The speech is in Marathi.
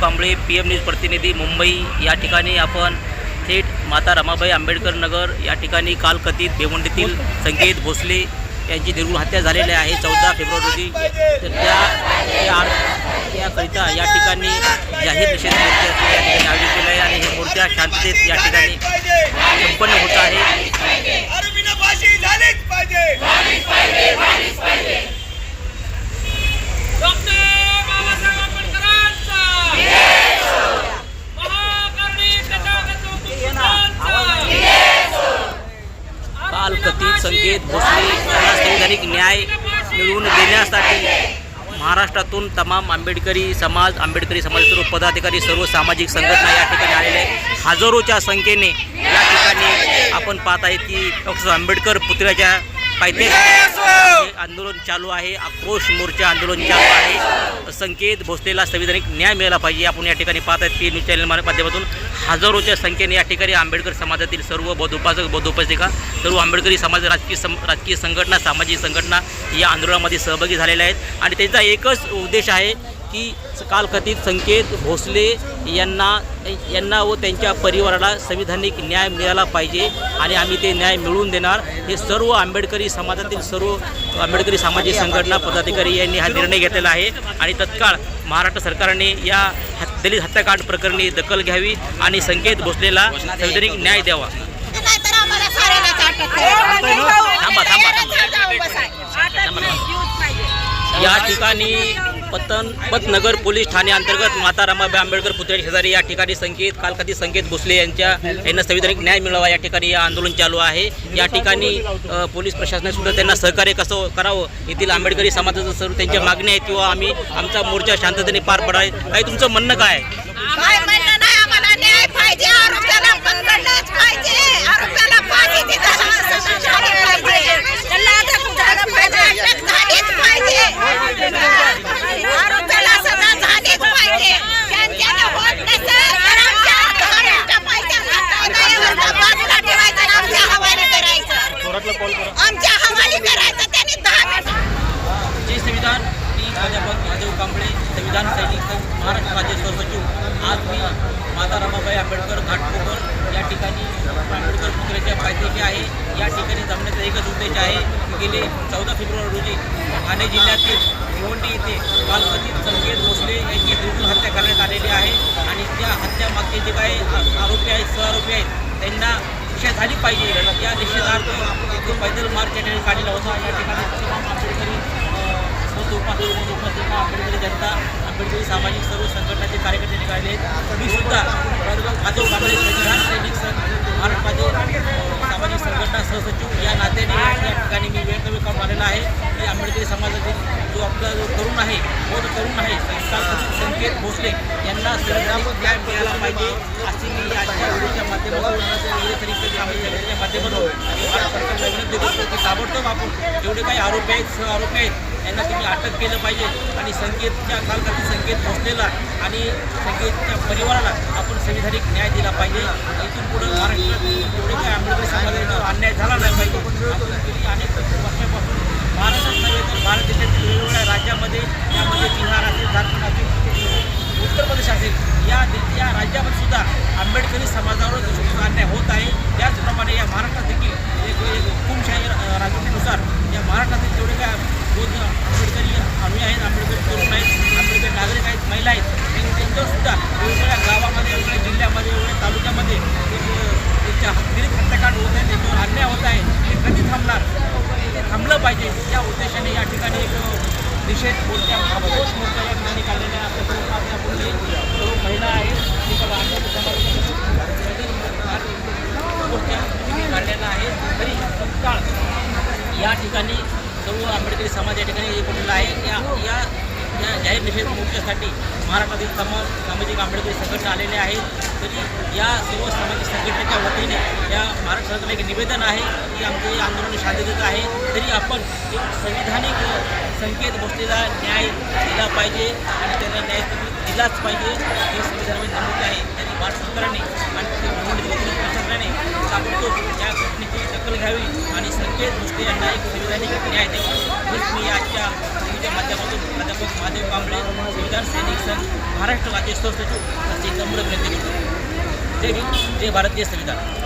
कांबळे पी एम न्यूज प्रतिनिधी मुंबई. या ठिकाणी आपण थेट माता रमाबाई आंबेडकर नगर या ठिकाणी काल कथित भिवंडीतील संकेत भोसले यांची निर्गुण हत्या झालेली आहे. चौदा फेब्रुवारी रोजी तर त्या त्याकरिता या ठिकाणी जाहीर निषेध मोर्चा या ठिकाणी आयोजित केलं आहे आणि हे मूर्त्या शांततेत या ठिकाणी संपन्न होत आहे. संकेत भोसले यांना संविधानिक न्याय मिळवून देण्यासाठी महाराष्ट्रातून तमाम आंबेडकरी समाज आंबेडकरी समाज सर्व पदाधिकारी सर्व सामाजिक संघटना या ठिकाणी आलेल्या आहेत. हजारोच्या संख्येने या ठिकाणी आपण पाहत आहे की डॉक्टर आंबेडकर पुतळ्याच्या पायथ्याशी आंदोलन चालू आहे. आक्रोश मोर्चा आंदोलन चालू आहे. संकेत भोसलेला संविधानिक न्याय मिळाला पाहिजे. आपण या ठिकाणी पाहत आहेत की न्यूज चॅनल माध्यमातून हजारोच्या संख्येने या ठिकाणी आंबेडकर समाजातील सर्व बौद्ध उपासक सर्व आंबेडकरी समाज राजकीय सम राजकीय संघटना सामाजिक संघटना या आंदोलनामध्ये सहभागी झालेल्या आहेत. आणि त्यांचा एकच उद्देश आहे की कालकथित संकेत भोसले यांना यांना व त्यांच्या परिवाराला संविधानिक न्याय मिळाला पाहिजे आणि आम्ही ते न्याय मिळवून देणार. हे सर्व आंबेडकरी समाजातील सर्व आंबेडकरी सामाजिक संघटना पदाधिकारी यांनी हा निर्णय घेतलेला आहे. आणि तत्काळ महाराष्ट्र सरकारने या दलित हत्याकांड प्रकरणी दखल घ्यावी आणि संकेत भोसलेला सार्वजनिक न्याय द्यावा. थांबा, थांबा, या ठिकाणी पतन पतनगर पोलीस ठाणे अंतर्गत माता रमाबाई आंबेडकर पुतळ्या शेजारी या ठिकाणी संकेत काल संकेत भोसले यांच्या यांना संविधानिक न्याय मिळावा या ठिकाणी या आंदोलन चालू आहे या ठिकाणी पोलीस प्रशासनाने सुद्धा त्यांना सहकार्य कसं करावं येथील आंबेडकरी समाजाचं सर्व त्यांच्या मागण्या आहेत किंवा आम्ही आमचा मोर्चा शांततेने पार पडाय काही तुमचं म्हणणं काय आहे? काय म्हणणं नाही आम्हाला न्याय पाहिजे आरोग्याला पकडलंच पाहिजे आरोग्याला फाशीची सजा झाली पाहिजे त्यांना आता झालं पाहिजे अटक झालीच पाहिजे आरोग्याला सजा झालीच पाहिजे त्यांच्यानं होत नसेल तर आमच्या आमच्या पैशाचा बाजूला ठेवायचं आणि आमच्या हवाली करायचं आमच्या हवाली करायचं त्यांनी दहा मिनिटं. जय संविधान. मी प्राध्यापक महादेव कांबळे संविधान सैनिक संघ महाराष्ट्र राज्य सहसचिव आज मी माता रमाबाई आंबेडकर घाटकोपर या ठिकाणी आंबेडकर पुतळ्याच्या पायथ्याशी आहे. या ठिकाणी जमण्याचा एकच उद्देश आहे गेले चौदा फेब्रुवारी रोजी ठाणे जिल्ह्यातील भिवंडी येथे कथित संकेत भोसले यांची निर्गुण हत्या करण्यात आलेली आहे. आणि त्या हत्यामागचे जे काही आरोपी आहेत सहआरोपी आहेत त्यांना शिक्षा झाली पाहिजे. या निषेधार्थ आपण जो पैदल मार्च या ठिकाणी काढलेला होता. या ठिकाणी आंबेडकरी बौद्ध उपासक आंबेडकरी जनता आंबेडकरी सामाजिक सर्व संघटनाचे कार्यकर्ते निघाले मी सुद्धा प्राध्यापक कांबळे संविधान सैनिक संघ महाराष्ट्राचे सामाजिक संघटना सहसचिव या नात्याने या ठिकाणी मी वेळ कमी काम आलेला आहे. की आंबेडकरी समाजातील जो आपला जो तरुण आहे तो तरुण आहे संकेत भोसले यांना संविधानिक न्याय मिळाला पाहिजे अशी मी आजच्या व्हिडिओच्या माध्यमातून व्हिडिओ तरी सामाजिक संघटनेच्या आणि भारत सरकारला की ताबडतोब आपण जेवढे काही आरोपी आहेत सह आरोपी आहेत यांना तुम्ही अटक केलं पाहिजे. आणि संकेतच्या कालकाली संकेत भोसलेला आणि संकेतच्या परिवाराला आपण संविधानिक न्याय दिला पाहिजे. इथून पुढे महाराष्ट्रात जेवढे काही आंबेडकर समाजाचा अन्याय झाला नाही पाहिजे. आपण गेली अनेक वर्षापासून महाराष्ट्रात नव्हे तर भारत देशातील वेगवेगळ्या राज्यामध्ये त्यामध्ये बिहार असेल झारखंड असेल उत्तर प्रदेश असेल या दे- या राज्यामध्ये सुद्धा आंबेडकरी समाजावर अन्याय होत निषेध मोर्चा आक्रोश मोर्चा या ठिकाणी काढलेला आहे आपल्या जे सर्व महिला आहेत ती बघा आंबेडकर समाजाच्या मोर्चा तिथे काढलेला आहे तरी तत्काळ या ठिकाणी सर्व आंबेडकरी समाज या ठिकाणी एकवटलेला आहे या या जाहीर निषेध मोर्चासाठी महाराष्ट्रातील तमाम सामाजिक आंबेडकरी संघटना आलेले आहेत. तरी या सर्व सामाजिक संघटनेच्या वतीने या महाराष्ट्र सरकारला एक निवेदन आहे की आमचे आंदोलन शांततेचं आहे. तरी आपण एक संविधानिक संकेत गोष्टीला न्याय दिला पाहिजे आणि त्यांना न्याय दिलाच पाहिजे. हे संविधानामध्ये नमूद आहे. त्यांनी भारत सरकारने आणि सरकारने प्रशासनाने ताबडतोब या घटनेची दखल घ्यावी आणि संकेत गोष्टी यांना एक संविधानिक न्याय द्यावा. हेच मी आजच्या चॅनलच्या माध्यमातून प्राध्यापक महादेव कांबळे संविधान सैनिक संघ महाराष्ट्र राज्य सहसचिव असे नम्र विनंती करतो जय भीम जय भारतीय संविधान.